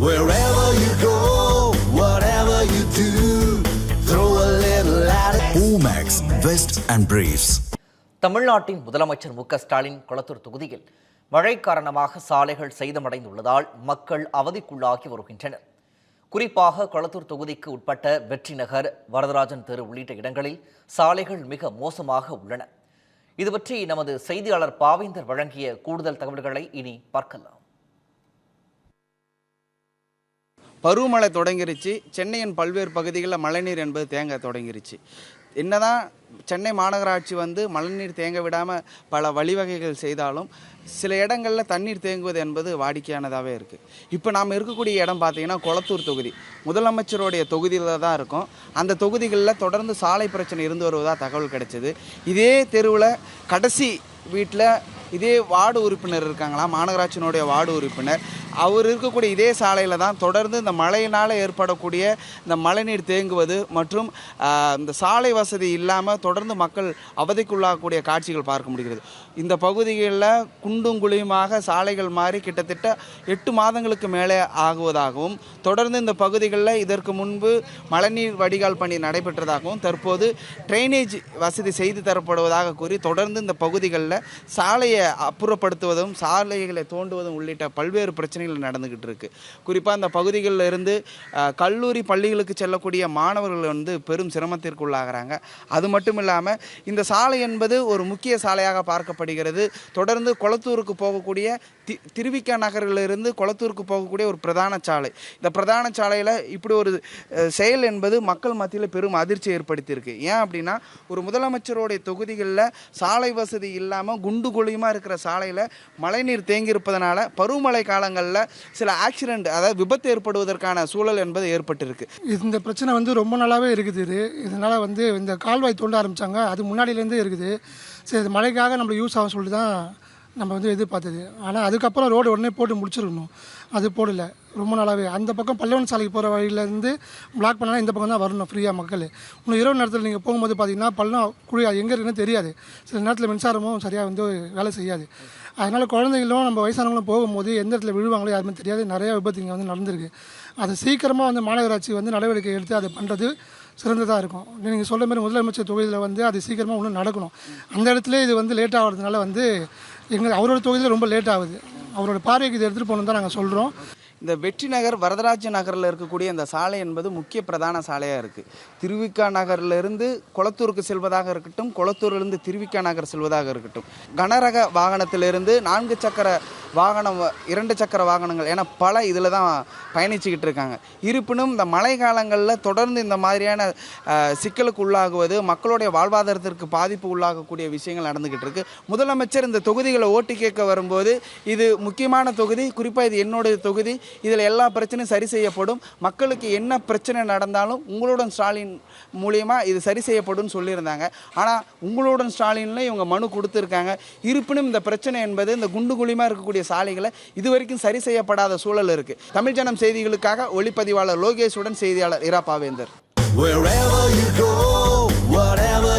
Wherever you go, whatever you do, throw a little at it. Omax, Vest and Briefs. தமிழ்நாட்டின் முதலமைச்சர் மு க ஸ்டாலின் கொளத்தூர் தொகுதியில் மழை காரணமாக சாலைகள் சேதமடைந்துள்ளதால் மக்கள் அவதிக்குள்ளாகி வருகின்றனர் குறிப்பாக கொளத்தூர் தொகுதிக்கு உட்பட்ட வெற்றி நகர் வரதராஜன் தெரு உள்ளிட்ட இடங்களில் சாலைகள் மிக மோசமாக உள்ளன இது பற்றி நமது செய்தியாளர் பாவேந்தர் வழங்கிய கூடுதல் தகவல்களை இனி பார்க்கலாம் பருவமழை தொடங்கிருச்சு. சென்னையின் பல்வேறு பகுதிகளில் மழைநீர் என்பது தேங்க தொடங்கிருச்சு. என்னதான் சென்னை மாநகராட்சி வந்து மழைநீர் தேங்க விடாமல் பல வழிவகைகள் செய்தாலும் சில இடங்களில் தண்ணீர் தேங்குவது என்பது வாடிக்கையானதாகவே இருக்குது இப்போ நாம் இருக்கக்கூடிய இடம் பார்த்திங்கன்னா கொளத்தூர் தொகுதி. முதலமைச்சருடைய தொகுதியில் தான் இருக்கும். அந்த தொகுதிகளில் தொடர்ந்து சாலை பிரச்சனை இருந்து வருவதாக தகவல் கிடைச்சிது. இதே தெருவில் கடைசி வீட்டில் இதே வார்டு உறுப்பினர் இருக்காங்களா? மாநகராட்சியினுடைய வார்டு உறுப்பினர். அவர் இருக்கக்கூடிய இதே சாலையில் தான் தொடர்ந்து இந்த மழையினால் ஏற்படக்கூடிய இந்த மழைநீர் தேங்குவது மற்றும் இந்த சாலை வசதி இல்லாமல் தொடர்ந்து மக்கள் அவதிக்குள்ளாகக்கூடிய காட்சிகள் பார்க்க முடிகிறது. இந்த பகுதிகளில் குண்டும் குழியுமாக சாலைகள் மாறி கிட்டத்தட்ட எட்டு மாதங்களுக்கு மேலே ஆகுவதாகவும் தொடர்ந்து இந்த பகுதிகளில் இதற்கு முன்பு மழைநீர் வடிகால் பணி நடைபெற்றதாகவும் தற்போது ட்ரைனேஜ் வசதி செய்து தரப்படுவதாக கூறி தொடர்ந்து இந்த பகுதிகளில் சாலையை அப்புறப்படுத்துவதும் சாலைகளை தோண்டுவதும் உள்ளிட்ட பல்வேறு பிரச்சனைகள் நடந்துக்கிட்டு இருக்கு. குறிப்பாக அந்த பகுதிகளில் இருந்து கல்லூரி பள்ளிகளுக்கு செல்லக்கூடிய மாணவர்கள் வந்து பெரும் சிரமத்திற்கு உள்ளாகிறாங்க அது மட்டும் இல்லாமல் இந்த சாலை என்பது ஒரு முக்கிய சாலையாக பார்க்கப்படுகிறது. தொடர்ந்து குளத்தூருக்கு போகக்கூடிய தி திருவிக்கா நகரிலிருந்து குளத்தூருக்கு போகக்கூடிய ஒரு பிரதான சாலை. இந்த பிரதான சாலையில் இப்படி ஒரு செயல் என்பது மக்கள் மத்தியில் பெரும் அதிர்ச்சி ஏற்படுத்தியிருக்கு. ஏன் அப்படின்னா ஒரு முதலமைச்சருடைய தொகுதிகளில் சாலை வசதி இல்லாமல் குண்டு குழியுமா இருக்கிற சாலையில் மழைநீர் தேங்கியிருப்பதனால பருவமழை காலங்களில் சில ஆக்சிடெண்ட் அதாவது விபத்து ஏற்படுவதற்கான சூழல் என்பது ஏற்பட்டிருக்கு. இந்த பிரச்சனை வந்து ரொம்ப நாளாகவே இருக்குது இது. இதனால் வந்து இந்த கால்வாய் தோண்ட ஆரம்பித்தாங்க அது முன்னாடியிலேருந்தே இருக்குது. சரி இது மழைக்காக நம்மளுக்கு யூஸ் ஆகும் சொல்லிட்டு தான் நம்ம வந்து எதிர்பார்த்தது. ஆனால் அதுக்கப்புறம் ரோடு உடனே போட்டு முடிச்சிருக்கணும் அது போடல. ரொம்ப நாளாகவே அந்த பக்கம் பல்லவன் சாலைக்கு போகிற வழியிலேருந்து பிளாக் பண்ணால் இந்த பக்கம் தான் வரணும் ஃப்ரீயாக மக்கள். இன்னும் இரவு நேரத்தில் நீங்கள் போகும்போது பார்த்தீங்கன்னா பள்ளம் குழி அது எங்கே இருக்குன்னு தெரியாது. சில நேரத்தில் மின்சாரமும் சரியாக வந்து வேலை செய்யாது. அதனால் குழந்தைங்களும் நம்ம வயசானவங்களும் போகும்போது எந்த இடத்துல விழுவாங்களோ யாருமே தெரியாது. நிறையா விபத்து இங்கே வந்து நடந்திருக்கு. அது சீக்கிரமாக வந்து மாநகராட்சி வந்து நடவடிக்கை எடுத்து அதை பண்ணுறது சிறந்ததாக இருக்கும். நீங்கள் சொல்கிற மாதிரி முதலமைச்சர் தொகுதியில் வந்து அது சீக்கிரமாக இன்னும் நடக்கணும். அந்த இடத்துல இது வந்து லேட் ஆகிறதுனால வந்து எங்கள் அவரோட தொகுதியில் ரொம்ப லேட் ஆகுது. அவரோட பார்வைக்கு இதை எடுத்துகிட்டு போகணும் தான் நாங்கள் சொல்கிறோம் இந்த வெற்றி நகர் வரதராஜ நகரில் இருக்கக்கூடிய இந்த சாலை என்பது முக்கிய பிரதான சாலையாக இருக்குது திருவிக்கா நகர்லேருந்து குளத்தூருக்கு செல்வதாக இருக்கட்டும் குளத்தூர்லேருந்து திருவிக்கா நகர் செல்வதாக இருக்கட்டும். கனரக வாகனத்திலிருந்து நான்கு சக்கர வாகனம் வ- இரண்டு சக்கர வாகனங்கள் ஏன்னா பல இதில் தான் பயணிச்சுக்கிட்டு இருக்காங்க. இருப்பினும் இந்த மழை காலங்களில் தொடர்ந்து இந்த மாதிரியான சிக்கலுக்கு உள்ளாகுவது மக்களுடைய வாழ்வாதாரத்திற்கு பாதிப்பு உள்ளாகக்கூடிய விஷயங்கள் நடந்துக்கிட்டு இருக்குது முதலமைச்சர் இந்த தொகுதிகளை ஓட்டு கேட்க வரும்போது இது முக்கியமான தொகுதி குறிப்பாக இது என்னுடைய தொகுதி இதில் எல்லா பிரச்சனையும் சரி செய்யப்படும். மக்களுக்கு என்ன பிரச்சனை நடந்தாலும் உங்களுடன் ஸ்டாலின் மூலியமாக இது சரி செய்யப்படும் சொல்லியிருந்தாங்க. ஆனால் உங்களுடன் ஸ்டாலின்ல இவங்க மனு கொடுத்துருக்காங்க. இருப்பினும் இந்த பிரச்சனை என்பது இந்த குண்டு குழிமா இருக்கக்கூடிய சாலைகளை இதுவரைக்கும் சரி செய்யப்படாத சூழல் இருக்கு. தமிழ் ஜனம் செய்திகளுக்காக ஒளிப்பதிவாளர் லோகேஷுடன் செய்தியாளர் இரா பாவேந்தர். You go, whatever